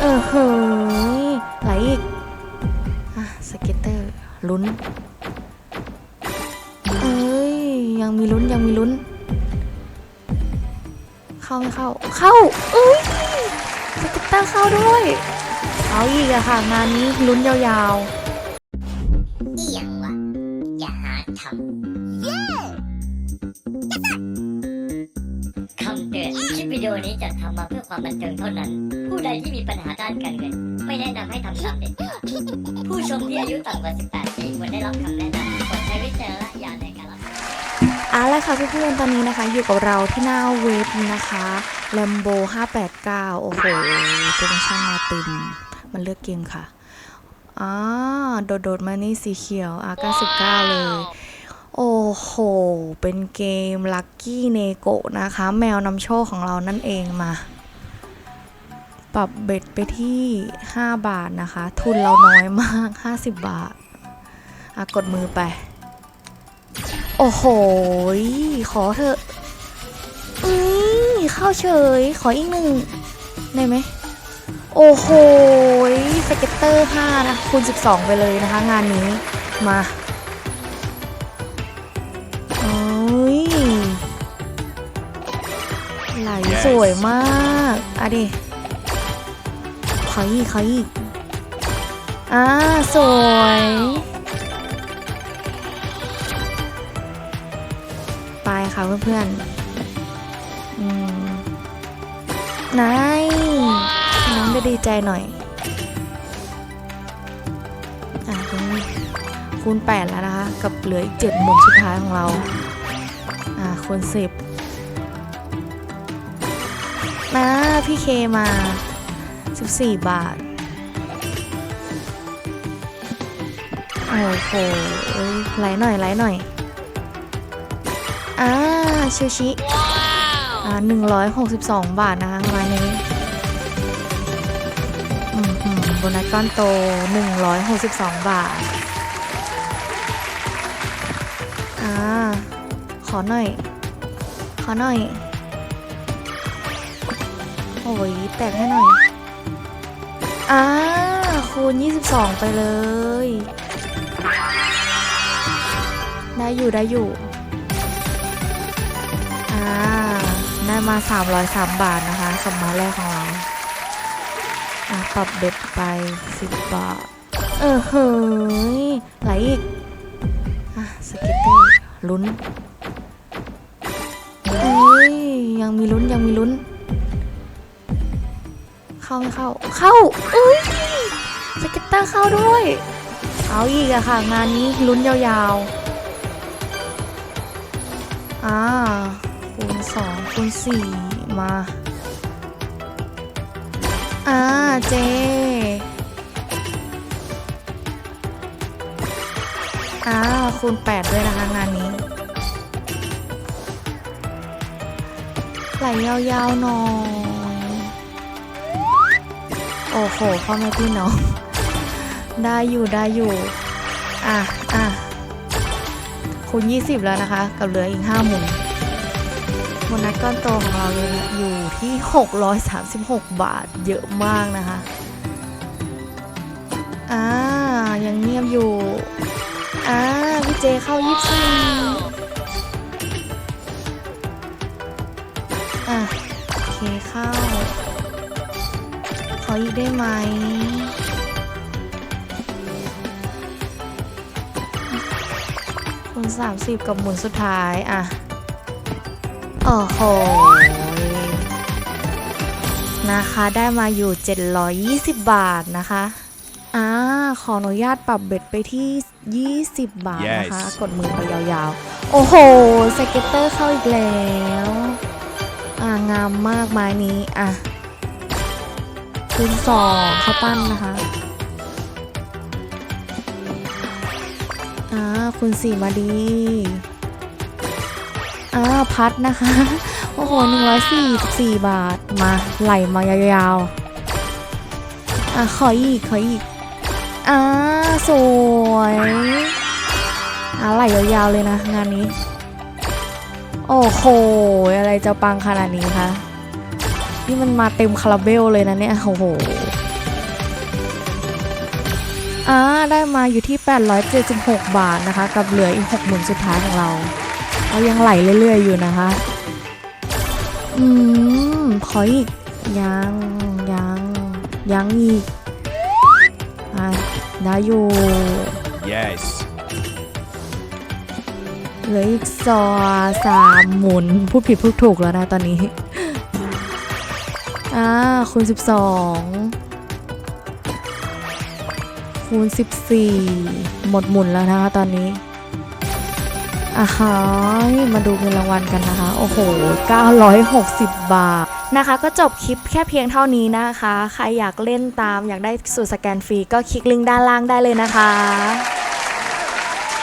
เออเฮ้ยไหลอีกอะสเก็ตเตอร์ลุ้นเอ้ยยังมีลุ้นยังมีลุ้น เข้าไม่เข้า เข้าเอ้ยสเก็ตเตอร์เข้าด้วย เอาอีกอะค่ะงานนี้ลุ้นยาวเอี่ยงวะอย่าหาทำ โอนี้จะทำมาเพื่อความบันเทิงเท่านั้น ผู้ใดที่มีปัญหาด้านการเงิน ไม่แนะนำให้ทำตามเด็ดขาดผู้ชมที่อายุต่ำกว่า 18 ปีควรได้รับคำแนะนำควรใช้วิจารณญาณในการรับชมเอาละค่ะเพื่อนๆตอนนี้นะคะ อยู่กับเราที่หน้าเว็บนะคะ Lambo 589 โอ้โหโปรโมชั่นมาเต็มมันเลือกเกมค่ะอ่าโดดๆมานี่สีเขียวอา99เลย โอ้โห เป็นเกม Lucky n e g o นะคะ แมวนำโชคของเรานั่นเองมา ปรับเบ็ดไปที่ 5 บาทนะคะ ทุนเราน้อยมาก 50 บาทอะกดมือไป โอ้โห ขอเถอะอือเข้าเฉย ขออีกหนึ่ง ได้ไหม โอ้โหสเก็ตเตอร์ 5 นะคูณ 12 ไปเลยนะคะ งานนี้มา สวยมากอะดิขออีกขออีกอ่าสวยไปค่ะเพื่อนๆอืมนายน้องจะดีใจหน่อยอะคูณ8แล้วนะคะ กับเหลืออีก7หมุนสุดท้ายของเรา อะคูณ10 มาพี่เคมา 14 บาท โอ้โหเอ้ยไหลหน่อยไหลหน่อย อ่าชูชิอ่าหนึ่งร้อยหกสิบสองบาทนะคะประมาณนี้อืมอืมโบนัสก้อนโตหนึ่งร้อยหกสิบสองบาท อ่า ขอหน่อย ขอหน่อยโอ้ ยแตกให้หน่อยอ่าคูณ 22 ไปเลย ได้อยู่ได้อยู่อ่าได้มา 303 บาทนะคะสมมาแรกของเราอะปรับเบ็ดไป 10 บาท เออเฮ้ยไหลอีกอะสเก็ตเตอร์ลุ้นเอ้ยยังมีลุ้นยังมีลุ้น เข้าไม่เข้า เข้าเอ้ยสเก็ตเตอร์เข้าด้วย เอาอีกอะค่ะ งานนี้ลุ้นยาวๆ อ่าคูณสองคูณสี่มา อ่าเจอ่าคูณแปดด้วยนะคะงานนี้ ไหลยาวๆหน่อย โอ้โหพ่อแม่พี่น้อง ได้อยู่ได้อยู่ อะอะคูณ20 แล้วนะคะ กับเหลืออีก5หมุนโบนัสก้อนโตของเราอยู่ที่ 636 บาทเยอะมากนะคะ อ่า ยังเงียบอยู่ อ่า พี่เจเข้า 24 อะ โอเคเข้า ขออีกได้ไหม คูณ30 กับหมุนสุดท้าย อะ โอ้โห นะคะ ได้มาอยู่ 720 บาทนะคะอ่าขออนุญาตปรับเบ็ดไปที่ 20 บาทนะคะ Yes กดมือไปยาวๆ โอ้โห สเก็ตเตอร์เข้าอีกแล้ว อ่างามมากไม้นี้ อะ คูณสองข้าวปั้นนะคะอ่าคูณสี่มาดีอ่าพัดนะคะ โอ้โหหนึ่งร้อยสี่สี่บาทมาไหลมายาวๆอะขออีกขออีกอ่าสวยอ่าไหลยาวๆเลยนะงานนี้ โอ้โห อะไรจะปังขนาดนี้คะ นี่มันมาเต็มคาราเบลเลยนะเนี่ยโอ้โหอ่าได้มาอยู่ที่ 876 บาทนะคะ กับเหลืออีก60,000สุดท้ายของเราเรายังไหลเรื่อยๆอยู่นะคะ อืมขออีก ยังยังยังอีกอะได้อยู่ Yes. เหลืออีกซอสามหมุนพูดผิดพูดถูกแล้วนะตอนนี้ อ่าคูณ 12 คูณ 14 หมดหมุนแล้วนะคะตอนนี้อ่าฮะมาดูเงินรางวัลกันนะคะ โอ้โห 960 บาทนะคะก็จบคลิปแค่เพียงเท่านี้นะคะ ใครอยากเล่นตามอยากได้สูตรสแกนฟรีก็คลิกลิงก์ด้านล่างได้เลยนะคะ